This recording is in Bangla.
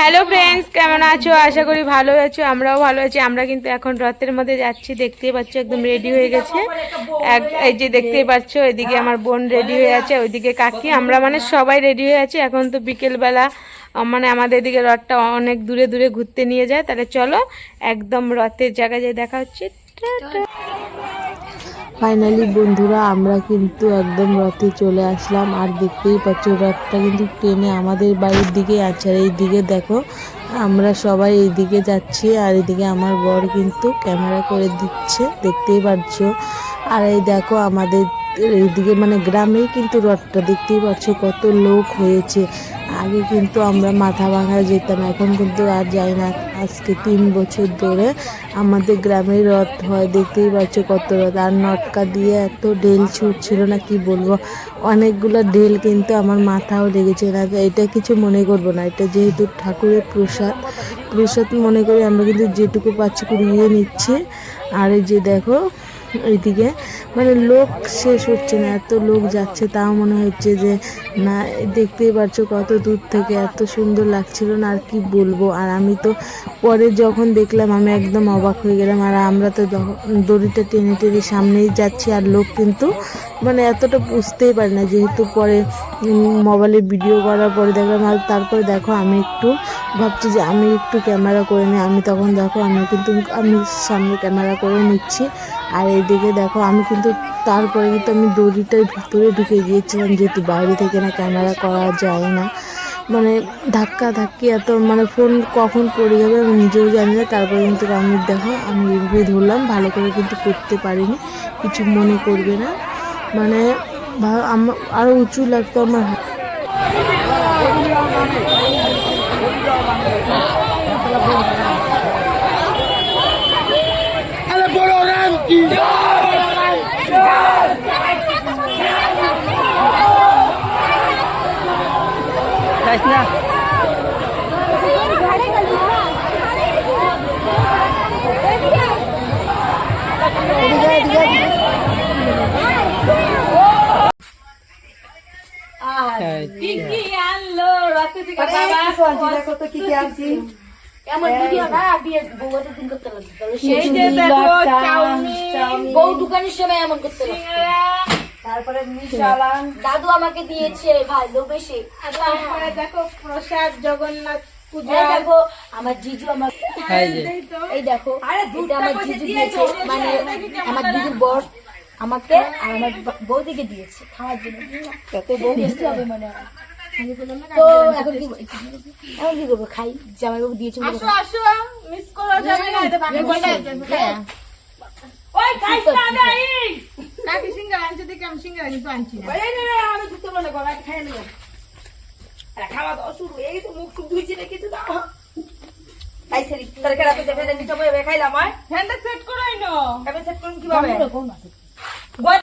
হ্যালো ফ্রেন্ডস কেমন আছো? আশা করি ভালো আছো, আমরাও ভালো আছি। আমরা কিন্তু এখন রথের মধ্যে যাচ্ছি, দেখতেই পাচ্ছ, একদম রেডি হয়ে গেছে। এক, এই যে দেখতেই পাচ্ছ, এদিকে আমার বোন রেডি হয়ে আছে, ওইদিকে কাকি। আমরা মানে সবাই রেডি হয়ে আছি, এখন তো বিকেলবেলা মানে আমাদের এদিকে রথটা অনেক দূরে দূরে ঘুরতে নিয়ে যায়। তাহলে চলো, একদম রথের জায়গায় যে দেখা হচ্ছে। ফাইনালি বন্ধুরা, আমরা কিন্তু একদম রথে চলে আসলাম। আর দেখতেই পাচ্ছ, রথটা কিন্তু ট্রেনে আমাদের বাড়ির দিকে আছে আর এই দিকে দেখো, আমরা সবাই এই দিকে যাচ্ছি। আর এদিকে আমার বর কিন্তু ক্যামেরা করে দিচ্ছে, দেখতেই পাচ্ছ। আর এই দেখো, আমাদের এইদিকে মানে গ্রামেই কিন্তু রথটা দেখতেই পাচ্ছ, কত লোক হয়েছে। আগে কিন্তু আমরা মাথা ভাঙা যেতাম, এখন কিন্তু আর যাই না। আজকে তিন বছর ধরে আমাদের গ্রামে রথ হয়, দেখতেই পাচ্ছ কত রথ। আর নটকা দিয়ে এত ডেল ছুটছিল না, কি বলব? অনেকগুলো ডেল কিন্তু আমার মাথাও লেগেছে। না, এটা কিছু মনে করব না, এটা যেহেতু ঠাকুরের প্রসাদ প্রসাদ মনে করি আমরা কিন্তু যেটুকু পাচ্ছি কুড়িয়ে নিচ্ছি। আর এই যে দেখো এইদিকে মানে লোক শেষ হচ্ছে না, এত লোক যাচ্ছে, তাও মনে হচ্ছে যে, না, দেখতেই পাচ্ছ কত দূর থেকে, এত সুন্দর লাগছিল না, আর কি বলব? আর আমি তো পরে যখন দেখলাম, আমি একদম অবাক হয়ে গেলাম, আর আমরা তো দড়িটা টেনে টেনে সামনেই যাচ্ছি, আর লোক কিন্তু মানে এতটা বুঝতেই পারি না, যেহেতু পরে মোবাইলে ভিডিও করার পরে দেখলাম, আর তারপরে দেখো, আমি একটু ভাবছি যে, আমি একটু ক্যামেরা করে নিই, আমি তখন দেখো, আমি কিন্তু, আমি সামনে ক্যামেরা করে নিচ্ছি। আর এইদিকে দেখো, আমি কিন্তু তারপরে কিন্তু আমি দড়িটার ভিতরে ঢুকে গিয়েছিলাম, যেহেতু বাইরে থেকে না ক্যামেরা করা যায় না। মানে ধাক্কা ধাক্কি এত মানে ফোন কখন পড়ে যাবে আমি নিজেও জানি না। তারপরে কিন্তু আমি দেখো, আমি এভাবে ধরলাম, ভালো করে কিন্তু করতে পারিনি, কিছু মনে করবে না। মানে আরও উঁচু লাগতো আমার হাত আমার ভিডিও না বিয়ে বউয়ের দিন করতে লাগবে তাহলে সে এই যে দেখো চাউমিন বউ দোকানের সময় এমন করতে লাগবে তারপরে দাদু আমাকে দিয়েছে ভাই লোবেশে তারপরে দেখো প্রসাদ জগন্নাথ পূজা। দেখো আমার জিজু আমার এই দেখো আমার জিজু দিয়েছে মানে আমার বর আমাকে আর আমার বৌদিকে দিয়েছে খাওয়ার জন্য। মিষ্টি হবে মনে হয়। তো এখন কি এখন কি করব? খাই জামাই বাবু দিয়েছে। বলে আসো আসো মিস করা যাবে না এটা ভালো হ্যাঁ। খাওয়া দাওয়া শুরু এই তো মুখ টুক ধুইছি রে দাও। খাইছে তরকারি খাইলাম হ্যান্ডা সেট করাই নো সেট করুন কীভাবে?